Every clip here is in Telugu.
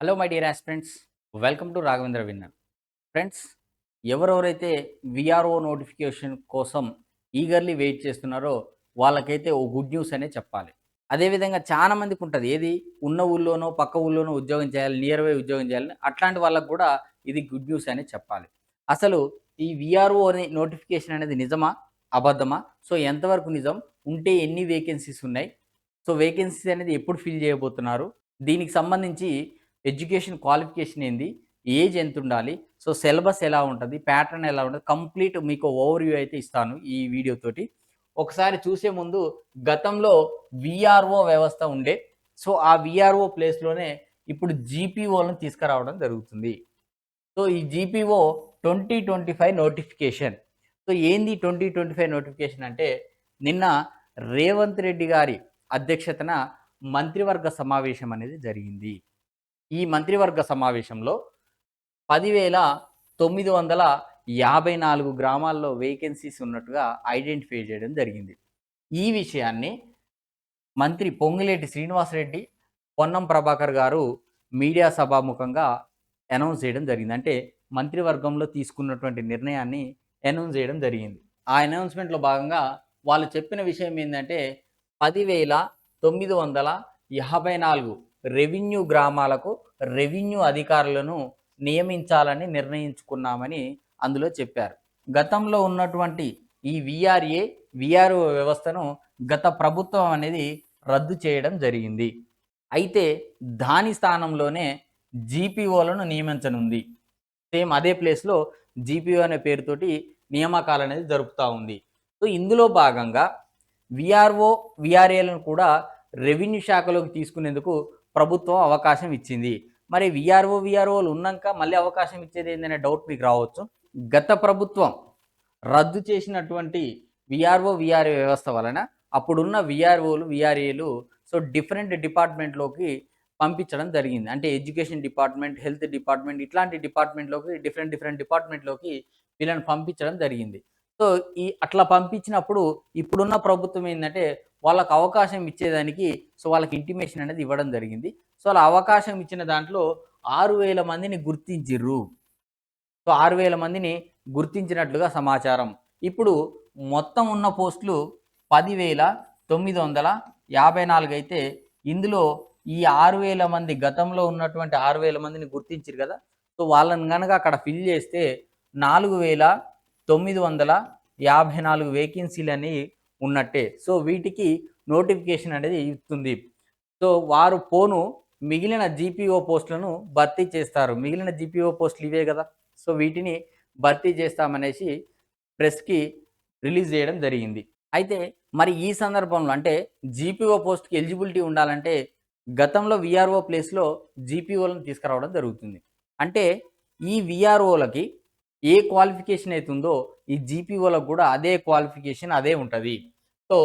Hello my dear aspirants welcome to Raghavendra winner friends ఎవరెవరైతే విఆర్ఓ నోటిఫికేషన్ కోసం ఈగర్లీ వెయిట్ చేస్తున్నారో వాళ్ళకైతే ఓ గుడ్ న్యూస్ అనే చెప్పాలి. అదేవిధంగా చాలా మందికి ఉంటుంది. ఏది? ఉన్న ఊళ్ళోనో పక్క ఊళ్ళోనో ఉద్యోగం చేయాలి నియర్ బై ఉద్యోగం చేయాలి అట్లాంటి వాళ్ళకు కూడా ఇది గుడ్ న్యూస్ అనే చెప్పాలి. అసలు ఈ విఆర్ఓ అనే నోటిఫికేషన్ అనేది నిజమా? అబద్ధమా? సో ఎంతవరకు నిజం? ఉంటే ఎన్ని వేకెన్సీస్ ఉన్నాయి? సో వేకెన్సీస్ అనేది ఎప్పుడు ఫిల్ చేయబోతున్నారు? దీనికి సంబంధించి ఎడ్యుకేషన్ క్వాలిఫికేషన్ ఏంది? ఏజ్ ఎంత ఉండాలి సో సిలబస్ ఎలా ఉంటుంది? ప్యాటర్న్ ఎలా ఉంటుంది? కంప్లీట్ మీకు ఓవర్ వ్యూ అయితే ఇస్తాను ఈ వీడియోతోటి ఒకసారి చూసే ముందు గతంలో విఆర్ఓ వ్యవస్థ ఉండే. సో ఆ విఆర్ఓ ప్లేస్లోనే ఇప్పుడు జీపీఓలను తీసుకురావడం జరుగుతుంది. సో ఈ GPO twenty twenty five notification. So ఏంది ట్వంటీ ట్వంటీ ఫైవ్ నోటిఫికేషన్ అంటే నిన్న రేవంత్ రెడ్డి గారి అధ్యక్షతన మంత్రివర్గ సమావేశం అనేది జరిగింది. ఈ మంత్రివర్గ సమావేశంలో పదివేల తొమ్మిది వందల యాభై నాలుగు గ్రామాల్లో వేకెన్సీస్ ఉన్నట్టుగా ఐడెంటిఫై చేయడం జరిగింది. ఈ విషయాన్ని మంత్రి పొంగులేటి శ్రీనివాసరెడ్డి పొన్నం ప్రభాకర్ గారు మీడియా సభాముఖంగా అనౌన్స్ చేయడం జరిగింది. అంటే మంత్రివర్గంలో తీసుకున్నటువంటి నిర్ణయాన్ని అనౌన్స్ చేయడం జరిగింది. ఆ అనౌన్స్మెంట్లో భాగంగా వాళ్ళు చెప్పిన విషయం ఏంటంటే పదివేల తొమ్మిది వందల యాభై నాలుగు రెవెన్యూ గ్రామాలకు రెవెన్యూ అధికారులను నియమించాలని నిర్ణయించుకున్నామని అందులో చెప్పారు. గతంలో ఉన్నటువంటి ఈ విఆర్ఏ విఆర్ఓ వ్యవస్థను గత ప్రభుత్వం అనేది రద్దు చేయడం జరిగింది. అయితే దాని స్థానంలోనే జీపీఓలను నియమించనుంది. సేమ్ అదే ప్లేస్లో జీపీఓ అనే పేరుతోటి నియామకాలు అనేది జరుపుతూ ఉంది. సో ఇందులో భాగంగా విఆర్ఓ విఆర్ఏలను కూడా రెవెన్యూ శాఖలోకి తీసుకునేందుకు ప్రభుత్వం అవకాశం ఇచ్చింది. మరి విఆర్ఓ విఆర్ఓలు ఉన్నాక మళ్ళీ అవకాశం ఇచ్చేది ఏందనే డౌట్ మీకు రావచ్చు. గత ప్రభుత్వం రద్దు చేసినటువంటి విఆర్ఓ విఆర్ఏ వ్యవస్థ వలన అప్పుడున్న విఆర్ఓలు విఆర్ఏలు సో డిఫరెంట్ డిపార్ట్మెంట్లోకి పంపించడం జరిగింది. అంటే ఎడ్యుకేషన్ డిపార్ట్మెంట్ హెల్త్ డిపార్ట్మెంట్ ఇట్లాంటి డిపార్ట్మెంట్లోకి డిఫరెంట్ డిఫరెంట్ డిపార్ట్మెంట్లోకి వీళ్ళని పంపించడం జరిగింది. సో ఈ అట్లా పంపించినప్పుడు ఇప్పుడున్న ప్రభుత్వం ఏంటంటే వాళ్ళకి అవకాశం ఇచ్చేదానికి సో వాళ్ళకి ఇంటిమేషన్ అనేది ఇవ్వడం జరిగింది. సో అలా అవకాశం ఇచ్చిన దాంట్లో ఆరు వేల మందిని గుర్తించిర్రు. సో ఆరు వేల మందిని గుర్తించినట్లుగా సమాచారం. ఇప్పుడు మొత్తం ఉన్న పోస్టులు పదివేల తొమ్మిది వందల యాభై నాలుగు అయితే ఇందులో ఈ ఆరు వేల మంది గతంలో ఉన్నటువంటి ఆరు వేల మందిని గుర్తించారు కదా? సో వాళ్ళని కనుక అక్కడ ఫిల్ చేస్తే నాలుగు వేల తొమ్మిది వందల యాభై నాలుగు వేకెన్సీలు అనేవి ఉన్నట్టే. సో వీటికి నోటిఫికేషన్ అనేది ఇస్తుంది. సో వారు పోను మిగిలిన జీపీఓ పోస్టులను భర్తీ చేస్తారు. మిగిలిన జీపీఓ పోస్టులు ఇవే కదా. సో వీటిని భర్తీ చేస్తామనేసి ప్రెస్కి రిలీజ్ చేయడం జరిగింది. అయితే మరి ఈ సందర్భంలో అంటే జీపీఓ పోస్ట్కి ఎలిజిబిలిటీ ఉండాలంటే గతంలో విఆర్ఓ ప్లేస్లో జీపీఓలను తీసుకురావడం జరుగుతుంది. అంటే ఈ విఆర్ఓలకి ఏ క్వాలిఫికేషన్ అవుతుందో ఈ జీపీఓలకు కూడా అదే క్వాలిఫికేషన్ అదే ఉంటుంది. సో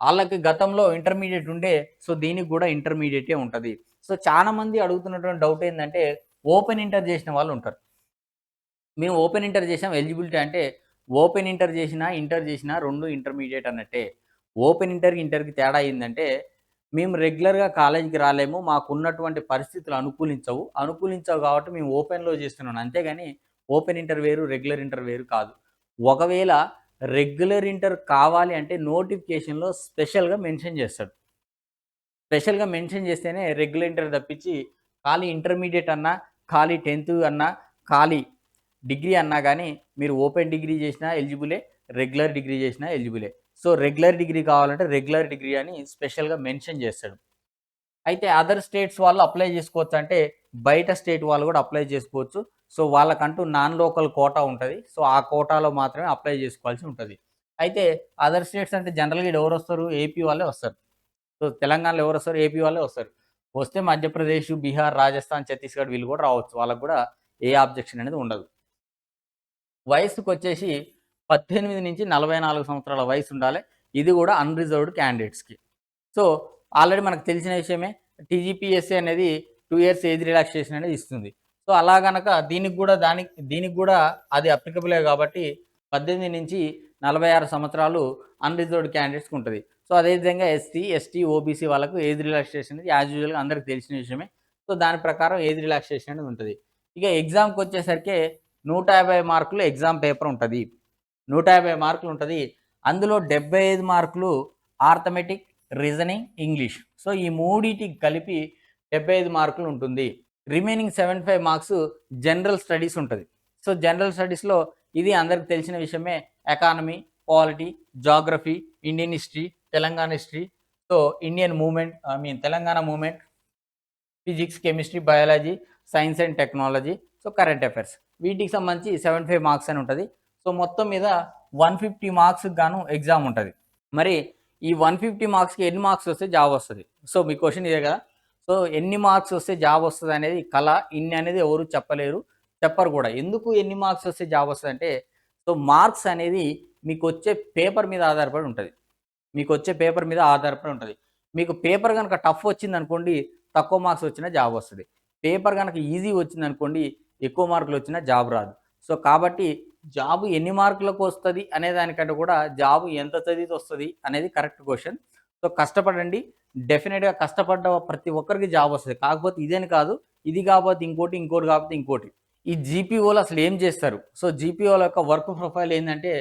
వాళ్ళకి గతంలో ఇంటర్మీడియట్ ఉండే సో దీనికి కూడా ఇంటర్మీడియటే ఉంటుంది. సో చాలామంది అడుగుతున్నటువంటి డౌట్ ఏంటంటే ఓపెన్ ఇంటర్ చేసిన వాళ్ళు ఉంటారు. మేము ఓపెన్ ఇంటర్ చేసాం ఎలిజిబిలిటీ అంటే ఓపెన్ ఇంటర్ చేసినా ఇంటర్ చేసినా రెండు ఇంటర్మీడియట్ అన్నట్టే. ఓపెన్ ఇంటర్కి ఇంటర్కి తేడా ఏంటంటే మేము రెగ్యులర్గా కాలేజీకి రాలేము మాకున్నటువంటి పరిస్థితులు అనుకూలించవు. అనుకూలించవు కాబట్టి మేము ఓపెన్లో చేస్తున్నాం. అంతేగాని ఓపెన్ ఇంటర్ వేరు రెగ్యులర్ ఇంటర్ వేరు కాదు. ఒకవేళ రెగ్యులర్ ఇంటర్ కావాలి అంటే నోటిఫికేషన్లో స్పెషల్గా మెన్షన్ చేస్తాడు. స్పెషల్గా మెన్షన్ చేస్తేనే రెగ్యులర్ ఇంటర్ తప్పించి ఖాళీ ఇంటర్మీడియట్ అన్నా ఖాళీ టెన్త్ అన్నా ఖాళీ డిగ్రీ అన్నా కానీ మీరు ఓపెన్ డిగ్రీ చేసినా ఎలిజిబులే రెగ్యులర్ డిగ్రీ చేసినా ఎలిజిబులే. సో రెగ్యులర్ డిగ్రీ కావాలంటే రెగ్యులర్ డిగ్రీ అని స్పెషల్గా మెన్షన్ చేస్తాడు. అయితే అదర్ స్టేట్స్ వాళ్ళు అప్లై చేసుకోవచ్చు అంటే బయట స్టేట్ వాళ్ళు కూడా అప్లై చేసుకోవచ్చు. సో వాళ్ళకంటూ నాన్ లోకల్ కోటా ఉంటుంది. సో ఆ కోటాలో మాత్రమే అప్లై చేసుకోవాల్సి ఉంటుంది. అయితే అదర్ స్టేట్స్ అంటే జనరల్గా ఎవరు వస్తారు? ఏపీ వాళ్ళే వస్తారు. సో తెలంగాణలో ఎవరు వస్తారు? ఏపీ వాళ్ళే వస్తారు. వస్తే మధ్యప్రదేశ్ బీహార్ రాజస్థాన్ ఛత్తీస్గఢ్ వీళ్ళు కూడా రావచ్చు. వాళ్ళకు కూడా ఏ ఆబ్జెక్షన్ అనేది ఉండదు. వయసుకు వచ్చేసి పద్దెనిమిది నుంచి నలభై నాలుగు సంవత్సరాల వయసు ఉండాలి. ఇది కూడా అన్రిజర్వ్డ్ క్యాండిడేట్స్కి సో ఆల్రెడీ మనకు తెలిసిన విషయమే. టీజీపీఎస్సీ అనేది టూ ఇయర్స్ ఏజ్ రిలాక్సేషన్ అనేది ఇస్తుంది. సో అలా గనక దీనికి కూడా దానికి దీనికి కూడా అది అప్లికబులే కాబట్టి పద్దెనిమిది నుంచి నలభై ఆరు సంవత్సరాలు అన్రిజర్వ్డ్ క్యాండిడేట్స్కి ఉంటుంది. సో అదేవిధంగా ఎస్సీ ఎస్టీ ఓబీసీ వాళ్ళకు ఏజ్ రిలాక్సేషన్ అనేది యాజ్ యూజువల్గా అందరికీ తెలిసిన విషయమే. సో దాని ప్రకారం ఏజ్ రిలాక్సేషన్ అనేది ఉంటుంది. ఇక ఎగ్జామ్కి వచ్చేసరికి నూట యాభై మార్కులు ఎగ్జామ్ పేపర్ ఉంటుంది. నూట యాభై మార్కులు ఉంటుంది. అందులో డెబ్బై ఐదు మార్కులు ఆర్థమెటిక్ రీజనింగ్ ఇంగ్లీష్ సో ఈ మూడింటికి కలిపి డెబ్బై ఐదు మార్కులు ఉంటుంది. Remaining seventy five marks general studies ఉంటుంది సో జనరల్ స్టడీస్లో ఇది అందరికి తెలిసిన విషయమే. Economy polity geography Indian history Telangana history so Indian movement I mean Telangana movement physics chemistry biology science and technology so current affairs వీటికి సంబంధించి సెవెంటీ ఫైవ్ మార్క్స్ అని ఉంటుంది. సో మొత్తం మీద వన్ ఫిఫ్టీ మార్క్స్ గాను ఎగ్జామ్ ఉంటుంది. మరి ఈ వన్ ఫిఫ్టీ మార్క్స్కి ఎన్ని మార్క్స్ వస్తే జాబ్ వస్తుంది. సో మీ క్వశ్చన్ ఇదే కదా. సో ఎన్ని మార్క్స్ వస్తే జాబ్ వస్తుంది అనేది కళ ఇన్ని అనేది ఎవరు చెప్పలేరు చెప్పరు కూడా. ఎందుకు ఎన్ని మార్క్స్ వస్తే జాబ్ వస్తుంది అంటే సో మార్క్స్ అనేది మీకు వచ్చే పేపర్ మీద ఆధారపడి ఉంటుంది. మీకు వచ్చే పేపర్ మీద ఆధారపడి ఉంటుంది. మీకు పేపర్ కనుక టఫ్ వచ్చింది అనుకోండి తక్కువ మార్క్స్ వచ్చినా జాబ్ వస్తుంది. పేపర్ కనుక ఈజీ వచ్చింది అనుకోండి ఎక్కువ మార్కులు వచ్చినా జాబ్ రాదు. సో కాబట్టి జాబ్ ఎన్ని మార్కులకు వస్తుంది అనే దానికంటే కూడా జాబ్ ఎంత చదివితే వస్తుంది అనేది కరెక్ట్ క్వశ్చన్. సో కష్టపడండి. డెఫినెట్గా కష్టపడ్డ ప్రతి ఒక్కరికి జాబ్ వస్తుంది. కాకపోతే ఇదేని కాదు. ఇది కాకపోతే ఇంకోటి ఇంకోటి కాకపోతే ఇంకోటి. ఈ జీపీఓలు అసలు ఏం చేస్తారు? సో జీపీఓల యొక్క వర్క్ ప్రొఫైల్ ఏంటంటే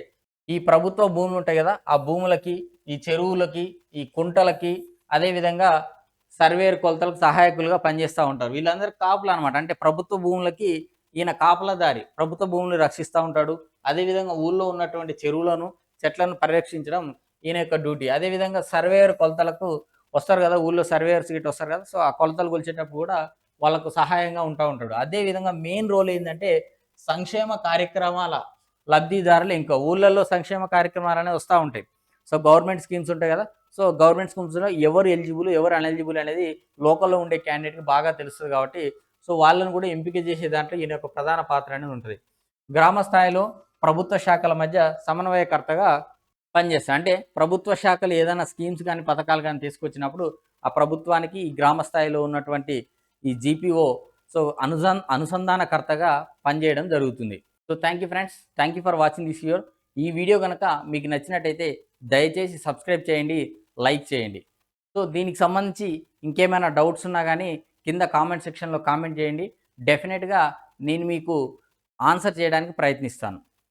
ఈ ప్రభుత్వ భూములు ఉంటాయి కదా ఆ భూములకి ఈ చెరువులకి ఈ కుంటలకి అదేవిధంగా సర్వేర్ కొలతలకు సహాయకులుగా పనిచేస్తూ ఉంటారు. వీళ్ళందరూ కాపులు అనమాట అంటే ప్రభుత్వ భూములకి ఈయన కాపలదారి. ప్రభుత్వ భూములు రక్షిస్తూ ఉంటాడు. అదేవిధంగా ఊళ్ళో ఉన్నటువంటి చెరువులను చెట్లను పరిరక్షించడం ఈయన యొక్క డ్యూటీ. అదేవిధంగా సర్వేయర్ కొలతలకు వస్తారు కదా ఊళ్ళో సర్వేయర్స్ గిట్ట వస్తారు కదా సో ఆ కొలతలు కొలిచేటప్పుడు కూడా వాళ్ళకు సహాయంగా ఉంటా ఉంటాడు. అదేవిధంగా మెయిన్ రోల్ ఏంటంటే సంక్షేమ కార్యక్రమాల లబ్ధిదారులు ఇంకా ఊళ్ళల్లో సంక్షేమ కార్యక్రమాలు అనేవి వస్తూ ఉంటాయి. సో గవర్నమెంట్ స్కీమ్స్ ఉంటాయి కదా సో గవర్నమెంట్ స్కీమ్స్లో ఎవరు ఎలిజిబుల్ ఎవరు అన్ఎలిజిబుల్ అనేది లోకల్లో ఉండే క్యాండిడేట్కి బాగా తెలుస్తుంది కాబట్టి సో వాళ్ళను కూడా ఎంపిక చేసే దాంట్లో ఈయన యొక్క ప్రధాన పాత్ర అనేది ఉంటుంది. గ్రామ స్థాయిలో ప్రభుత్వ శాఖల మధ్య సమన్వయకర్తగా పనిచేస్తాయి అంటే ప్రభుత్వ శాఖలు ఏదైనా స్కీమ్స్ కానీ పథకాలు కానీ తీసుకొచ్చినప్పుడు ఆ ప్రభుత్వానికి ఈ గ్రామ స్థాయిలో ఉన్నటువంటి ఈ జీపీఓ సో అనుసన్ అనుసంధానకర్తగా పనిచేయడం జరుగుతుంది. So thank you friends thank you for watching this your ఈ వీడియో కనుక మీకు నచ్చినట్టయితే దయచేసి సబ్స్క్రైబ్ చేయండి లైక్ చేయండి. సో దీనికి సంబంధించి ఇంకేమైనా డౌట్స్ ఉన్నా కానీ కింద కామెంట్ సెక్షన్లో కామెంట్ చేయండి. డెఫినెట్గా నేను మీకు ఆన్సర్ చేయడానికి ప్రయత్నిస్తాను.